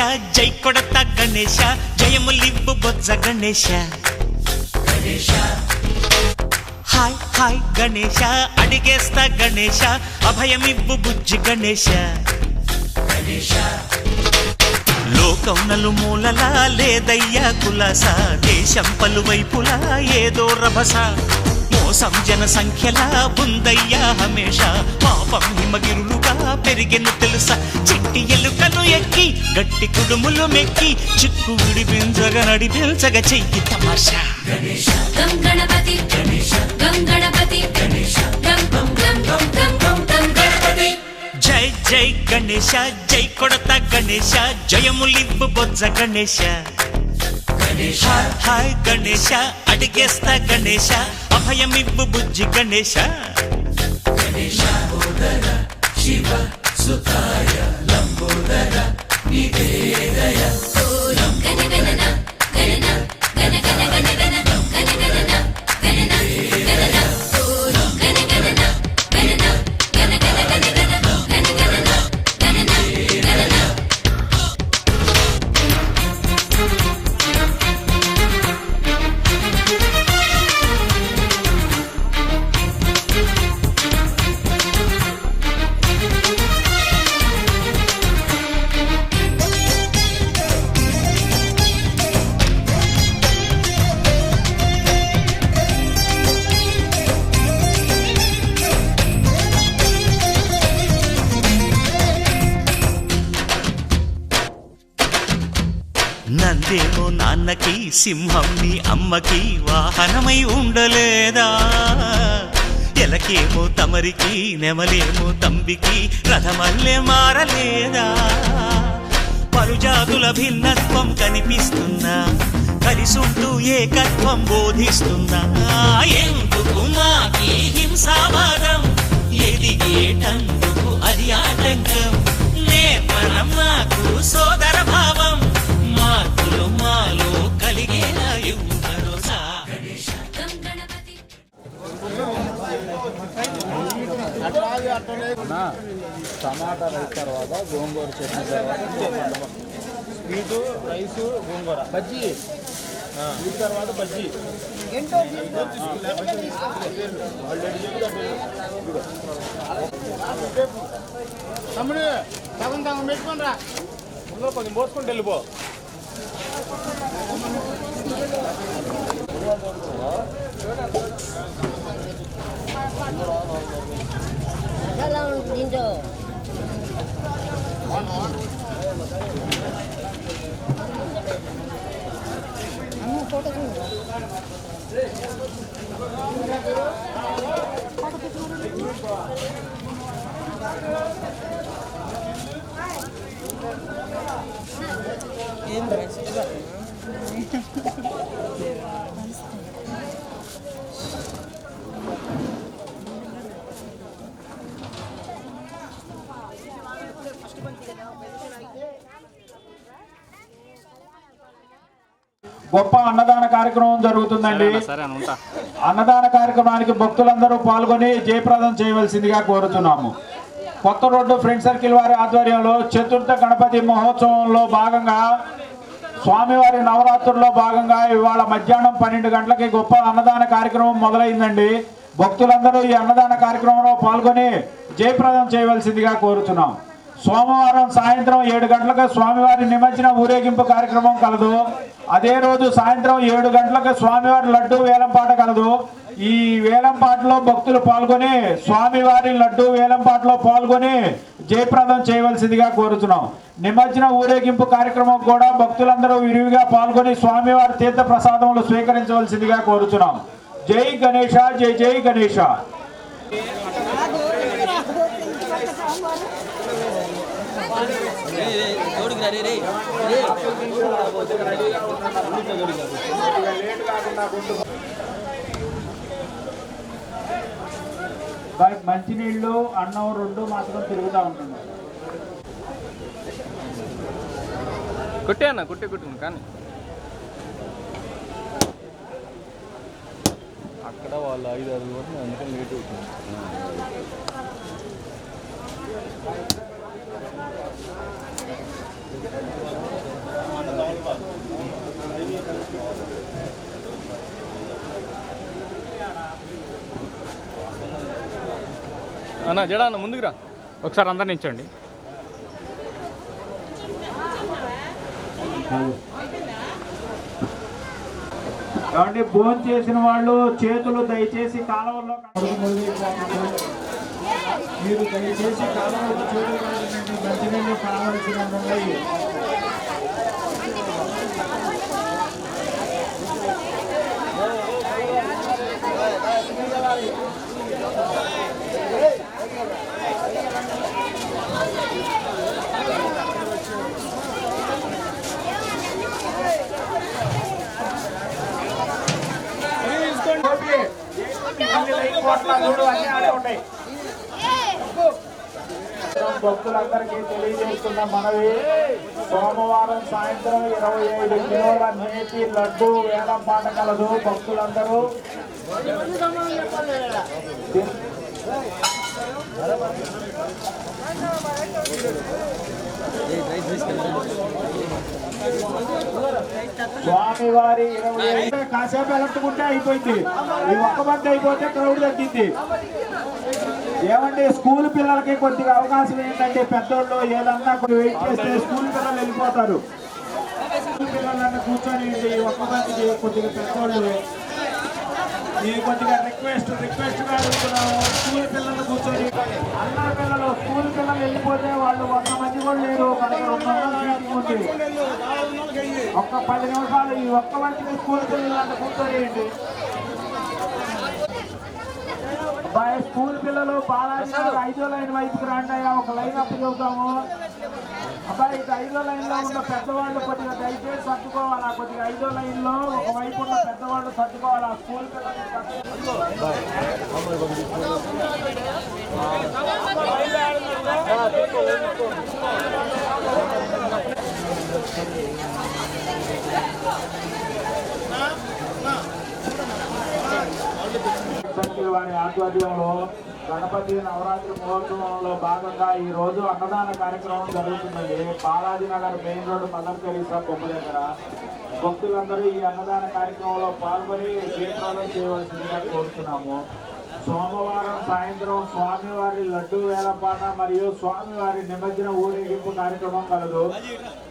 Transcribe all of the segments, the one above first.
గణేశ. జై కొడత గణేశ. జయములివ్వు బొజ్జ గణేశ. హాయ్ హాయ్ గణేశ. అడిగేస్తా గణేశ. అభయమిబ్బు బుజ్జి గణేశ. లోకం నలుమూలలా లేదయ్యా కులాస. దేశం పలువైపులా ఏదో రభస. మోసం జన సంఖ్యలా ఉందయ్యా హమేష. పాపం హిమగిరులుగా పెరిగెను తెలుసా? చిట్టి ఎలుకను ఎక్కి గట్టి కుడుములు మెక్కి చిక్కు విడిపించగా నడిపించగ చెయ్యి తమాషా. గం గణపతి గం గణపతి గం గం గం గం గం గం గం గణపతి జై జై గణేశ జై కొడత గణేశ జయములివ్వు బొజ్జ గణేశ. హాయ్ హాయ్ గణేశ అడిగేస్తా గణేశ. అభయమివ్వు బుజ్జి గణేశ. ఓం గణ గణన అన్నకి సింహం నీ అమ్మకి వాహనమై ఉండలేదా? ఎలకేమో తమరికి నెమలేమో తంబికి రథమల్లే మారలేదా? పరుజాతుల భిన్నత్వం కనిపిస్తున్నా కలిసుంటూ ఏకత్వం బోధిస్తున్నా. ఏ టమాటా రైస్ తర్వాత గోంగూర చట్నీ తర్వాత sweet rice gongura. Bajji. Sweet తర్వాత బజ్జీ. తమ్ముడు సగం సగం పెట్టుకొని రా. ముందు కొంచెం పోసుకుంటూ వెళ్ళిపో. ఎలా ఉంటుందో అమ్మ గొప్ప అన్నదాన కార్యక్రమం జరుగుతుందండి. అన్నదాన కార్యక్రమానికి భక్తులందరూ పాల్గొని జయప్రదం చేయవలసిందిగా కోరుతున్నాము. కొత్త రోడ్డు ఫ్రెండ్ సర్కిల్ వారి ఆధ్వర్యంలో చతుర్థ గణపతి మహోత్సవంలో భాగంగా స్వామివారి నవరాత్రుల్లో భాగంగా ఇవాళ మధ్యాహ్నం పన్నెండు గంటలకి గొప్ప అన్నదాన కార్యక్రమం మొదలైందండి. భక్తులందరూ ఈ అన్నదాన కార్యక్రమంలో పాల్గొని జయప్రదం చేయవలసిందిగా కోరుతున్నాం. సోమవారం సాయంత్రం ఏడు గంటలకు స్వామివారి నిమజ్జన ఊరేగింపు కార్యక్రమం కలదు. అదే రోజు సాయంత్రం ఏడు గంటలకు స్వామివారి లడ్డు వేలంపాట కలదు. ఈ వేలంపాటలో భక్తులు పాల్గొని స్వామివారి లడ్డు వేలంపాటలో పాల్గొని జయప్రదం చేయవలసిందిగా కోరుతున్నాం నిమజ్జన ఊరేగింపు కార్యక్రమం కూడా భక్తులందరూ విరివిగా పాల్గొని స్వామివారి తీర్థ ప్రసాదములు స్వీకరించవలసిందిగా కోరుతున్నాం జై గణేష జై జై గణేష. బై- మంచినీళ్ళు అన్నం రెండు మాత్రం తిరుగుతూ ఉంటున్నాం కుట్టే అన్న కుట్టే కుట్టు కానీ. అక్కడ వాళ్ళు ఐదు ఆరు వరకు అందుకని లేట్ అవుతుంది. అన్న జడా అన్న ముందుకు రా. ఒకసారి అందరు నించోండి కాబట్టి భోజనం చేసిన వాళ్ళు చేతులు దయచేసి కాలువల్లో మీరు దయచేసి మంచినీళ్ళు కావాల్సిన ఉన్నాయి కోట్ల చూడు అన్ని ఆడే ఉంటాయి భక్తులందరికీ తెలియజేస్తున్న మనవి సోమవారం సాయంత్రం ఇరవై ఐదు కిలోల నేతి లడ్డు వేలం పాట కలదు భక్తులందరూ. స్వామివారి స్వామి వారి కాసేపు ఎలట్టుకుంటే అయిపోయింది. ఈ ఒక్క మంది అయిపోతే క్రౌడ్ తగ్గింది. ఏమంటే స్కూల్ పిల్లలకి కొద్దిగా అవకాశం ఏంటంటే పెద్దోళ్ళు ఏదన్నా కొన్ని వెయిట్ చేస్తే స్కూల్ పిల్లలు వెళ్ళిపోతారు. స్కూల్ పిల్లలన్నా కూర్చొని ఒక్క మందికి కొద్దిగా పెద్దోళ్ళు ఈ కొద్దిగా రిక్వెస్ట్ రిక్వెస్ట్ అడుగుతున్నాము స్కూల్ పిల్లలు కూర్చొని. అన్న పిల్లలు స్కూల్ పిల్లలు వెళ్ళిపోతే వాళ్ళు వంద మంది కూడా లేరు. మనకి రెండు వందల ఉంది. ఒక్క పది నిమిషాలు ఈ ఒక్క మంచికి స్కూల్ పిల్లలు కూర్చొని అబ్బాయి స్కూల్ పిల్లలు బాలాజీ ఐదో లైన్ వైపుకి రాండి ఒక లైన్ అప్ చెబుతాము అబ్బాయి ఇది ఐదో లైన్లో ఉన్న పెద్దవాళ్ళు కొద్దిగా దయచేసి సర్దుకోవాలా? కొద్దిగా ఐదో లైన్లో ఒక వైపు ఉన్న పెద్దవాళ్ళు సర్దుకోవాలా? స్కూల్ పిల్లలు వారి ఆధ్వర్యంలో గణపతి నవరాత్రి మహోత్సవంలో భాగంగా ఈ రోజు అన్నదాన కార్యక్రమం జరుగుతుందండి Balaji Nagar main road Mother Teresa కొమ్మ దగ్గర. భక్తులందరూ ఈ అన్నదాన కార్యక్రమంలో పాల్గొని దీపాలను చేయవలసిందిగా కోరుతున్నాము. సోమవారం సాయంత్రం స్వామివారి లడ్డు వేలపాట మరియు స్వామివారి నిమజ్జన ఊరేగింపు కార్యక్రమం కలదు.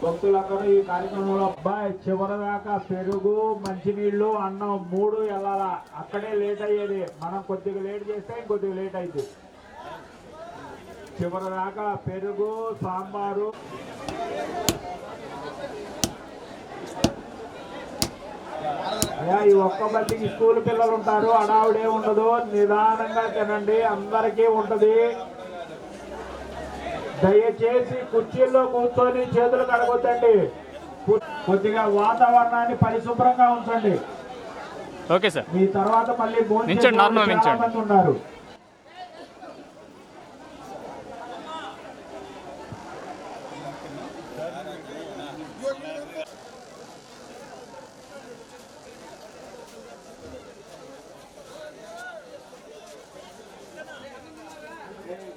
భక్తులందరూ ఈ కార్యక్రమంలో అబ్బాయి చివరిదాకా పెరుగు మంచినీళ్ళు అన్నం మూడు వెళ్ళాలా అక్కడే లేట్ అయ్యేది. మనం కొద్దిగా లేట్ చేస్తే కొద్దిగా లేట్ అయింది చివరిదాకా పెరుగు సాంబారు. ఈ ఒక్క బట్టికి స్కూల్ పిల్లలు ఉంటారు అడావుడే ఉండదు నిదానంగా తినండి అందరికీ ఉంటది. దయచేసి కుర్చీల్లో కూర్చొని చేతులు కడగొద్దండి. కొద్దిగా వాతావరణాన్ని పరిశుభ్రంగా ఉంచండి. Okay sir. మీ తర్వాత మళ్ళీ భోజనం ఉన్నారు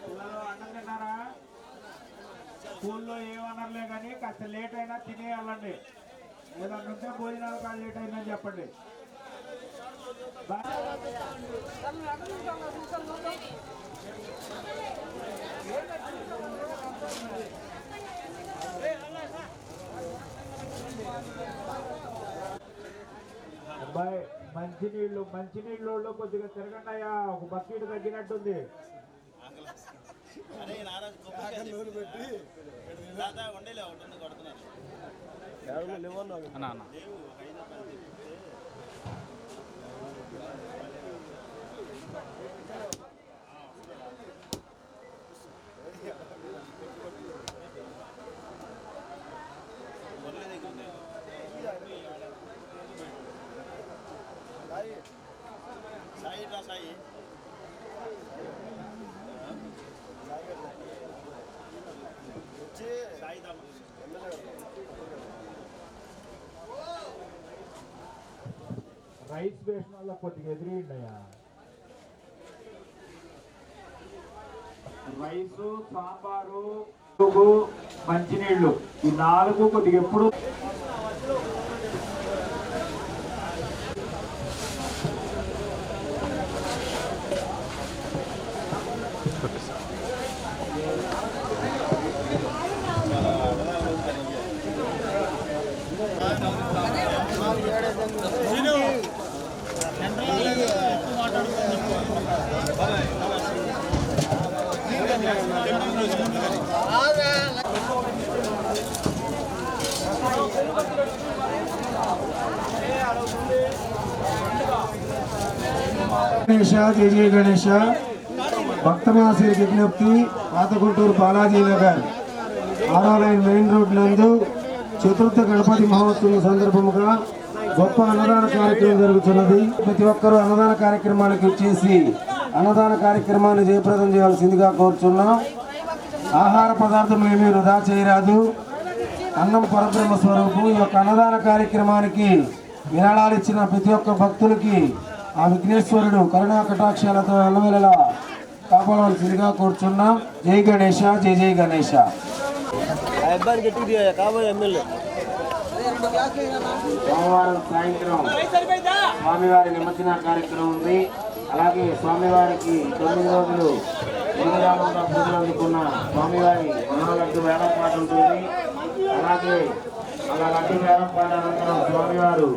పిల్లలు అన్నం తిన్నారా స్కూల్లో ఏమనర్లే కానీ కాస్త లేట్ అయినా తినే వెళ్ళండి ఏదన్నా ఉంటే భోజనాలు కాదు లేట్ అయిందని చెప్పండి. బా- అబ్బాయి మంచినీళ్ళు మంచినీళ్ళు కొద్దిగా తిరగండియా ఒక బకెట్ తగ్గినట్టుంది. అన్న అన్న. రైస్ వేసిన వాళ్ళ కొద్దిగా ఎదిరియండియా రైసు సాంబారు మంచినీళ్ళు. ఈ నాలుగు కొద్దిగా ఎప్పుడు గణేష జయ జయ గణేష భక్తమాసి విజ్ఞప్తి పాతగుంటూరు బాలాజీ నగర్. ఆరో లైన్ మెయిన్ రోడ్ నందు చతుర్థ గణపతి మహోత్సవం సందర్భముగా గొప్ప అన్నదాన కార్యక్రమం జరుగుతున్నది. ప్రతి ఒక్కరూ అన్నదాన కార్యక్రమానికి వచ్చేసి అన్నదాన కార్యక్రమాన్ని జయప్రదం చేయాల్సిందిగా కోరుచున్నాం. ఆహార పదార్థములు ఏమీ వృధా చేయరాదు. అన్నం పరబ్రహ్మ స్వరూపం. ఈ యొక్క అన్నదాన కార్యక్రమానికి విరాళాలు ఇచ్చిన ప్రతి ఒక్క భక్తులకి ఆ విఘ్నేశ్వరుడు కరుణా కటాక్షాలతో ఎల్లవేళలా కాపాడవలసిందిగా కోరుచున్నాం. జై గణేష జై జై గణేష సోమవారం సాయంత్రం స్వామివారి నిమజ్జన కార్యక్రమం ఉంది. అలాగే స్వామివారికి తొమ్మిది రోజులు వినియోగంగా పూజలు అందుకున్న స్వామివారి మహాలడ్డు వేలం పాట ఉంటుంది. అలాగే అలా లడ్డు వేలం పాట అనంతరం స్వామివారు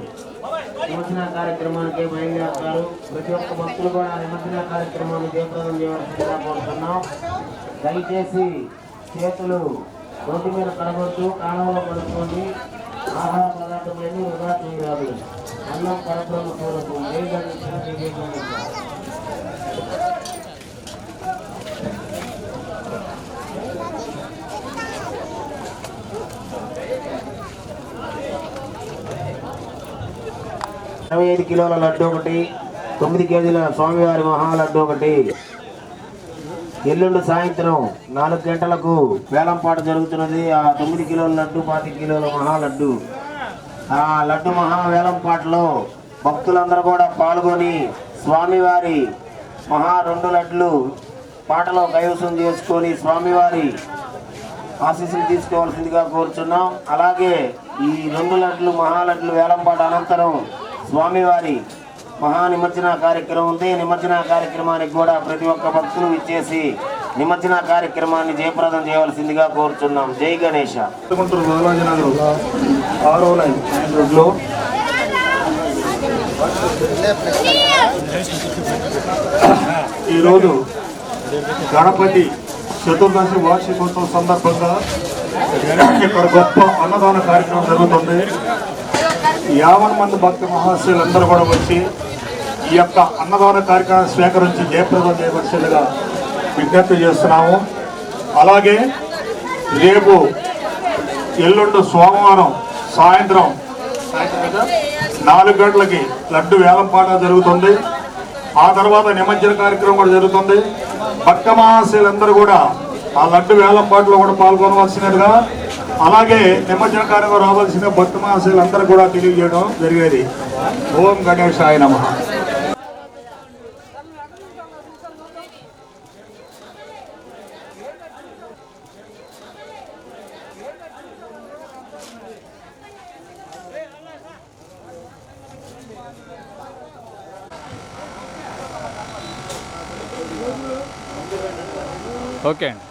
నిమజ్జన కార్యక్రమానికి బయలుదేరుతారు. ప్రతి ఒక్క భక్తులు కూడా నిమజ్జన కార్యక్రమాన్ని జయప్రదం చేయవలసిందిగా కోరుతున్నాం. దయచేసి చేతులు రోడ్డు మీద కడగొద్దు కాలంలో పడుకోండి. ఆహార పదార్థములన్నీ వృధా చేయరాదు. అన్నం పరబ్రహ్మ స్వరూపం జై గణేశ ఇరవై ఐదు కిలోల లడ్డు ఒకటి తొమ్మిది కేజీల స్వామివారి మహాలడ్డు ఒకటి. ఎల్లుండి సాయంత్రం నాలుగు గంటలకు వేలంపాట జరుగుతున్నది. ఆ తొమ్మిది కిలోల లడ్డు పాతి కిలోల మహాలడ్డు. ఆ లడ్డు మహా వేలంపాటలో భక్తులందరూ కూడా పాల్గొని స్వామివారి మహా రెండు లడ్లు పాటలో కైవసం చేసుకొని స్వామివారి ఆశీస్సులు తీసుకోవాల్సిందిగా కోరుచున్నాం. అలాగే ఈ రెండు లడ్లు మహాలడ్లు వేలంపాట అనంతరం స్వామివారి మహా నిమజ్జన కార్యక్రమం ఉంది. నిమజ్జన కార్యక్రమానికి కూడా ప్రతి ఒక్క భక్తులు ఇచ్చేసి నిమజ్జన కార్యక్రమాన్ని జయప్రదం చేయవలసిందిగా కోరుచున్నాం. జై గణేష్. గుంటూరు ఆరో లైన్. రోడ్లో. ఈరోజు గణపతి చతుర్దశి వార్షికోత్సవం సందర్భంగా ఇక్కడ గొప్ప అన్నదాన కార్యక్రమం జరుగుతుంది. యావన్ మంది భక్త మహాశయులందరూ కూడా వచ్చి ఈ యొక్క అన్నదాన కార్యక్రమం స్వీకరించి జయప్రదం చేయవలసిందిగా విజ్ఞప్తి చేస్తున్నాము. అలాగే రేపు ఎల్లుండి సోమవారం సాయంత్రం నాలుగు గంటలకి లడ్డు వేలంపాట జరుగుతుంది. ఆ తర్వాత నిమజ్జన కార్యక్రమం కూడా జరుగుతుంది. భక్త మహాశయులందరూ కూడా ఆ లడ్డు వేలంపాటలో కూడా పాల్గొనవలసినట్టుగా అలాగే నిమజ్జన కార్యక్రమం రావాల్సిన భక్త మహాశయులందరూ కూడా తెలియజేయడం జరిగేది. ఓం గణేశాయ నమః. ఓకే అండి.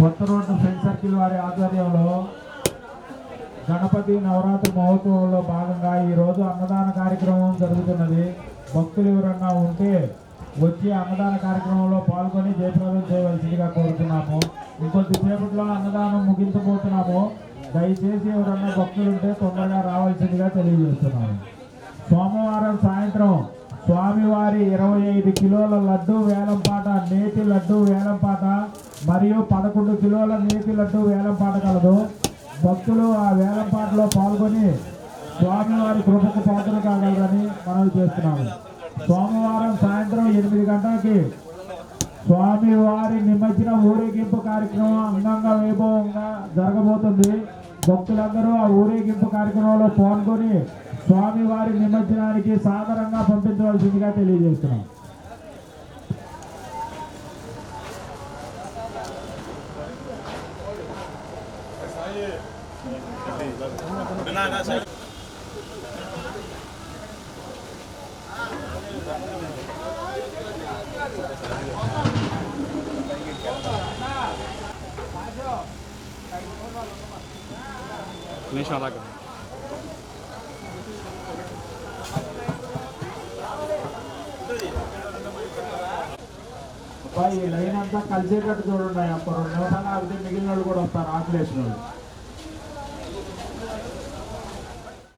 కొత్త రోడ్డు ఫ్రెండ్ సర్కిల్ వారి ఆధ్వర్యంలో గణపతి నవరాత్రి మహోత్సవంలో భాగంగా ఈ రోజు అన్నదాన కార్యక్రమం జరుగుతున్నది. భక్తులు ఎవరన్నా ఉంటే వచ్చి అన్నదాన కార్యక్రమంలో పాల్గొని జయప్రదం చేయవలసిందిగా కోరుతున్నాము. ఇంకొద్ది సేపట్లో అన్నదానం ముగించబోతున్నాము. దయచేసి ఎవరన్నా భక్తులు ఉంటే తొందరగా రావాల్సిందిగా తెలియజేస్తున్నాము. సోమవారం సాయంత్రం స్వామివారి ఇరవై ఐదు కిలోల లడ్డు వేలంపాట నేతి లడ్డు వేలంపాట మరియు పదకొండు కిలోల నేతి లడ్డు వేలంపాట కలదు. భక్తులు ఆ వేలంపాటలో పాల్గొని స్వామివారి కృపకు పాత్రలు కాగలరని మనవి చేస్తున్నాము. సోమవారం సాయంత్రం ఎనిమిది గంటలకి స్వామివారి నిమజ్జన ఊరేగింపు కార్యక్రమం అంగంగా వైభవంగా జరగబోతుంది. భక్తులందరూ ఆ ఊరేగింపు కార్యక్రమంలో పాల్గొని స్వామివారి నిమజ్జనానికి సాదరంగా పంపించవలసిందిగా తెలియజేస్తున్నాం. నిమిషం అలాగా. అబ్బాయి ఈ లైన్ అంతా కలిసేటట్టు చూడండి అప్పుడు రెండు నిమిషాలు ఆగితే మిగిలిన వాళ్ళు కూడా వస్తారు ఆకలేసిన వాళ్ళు.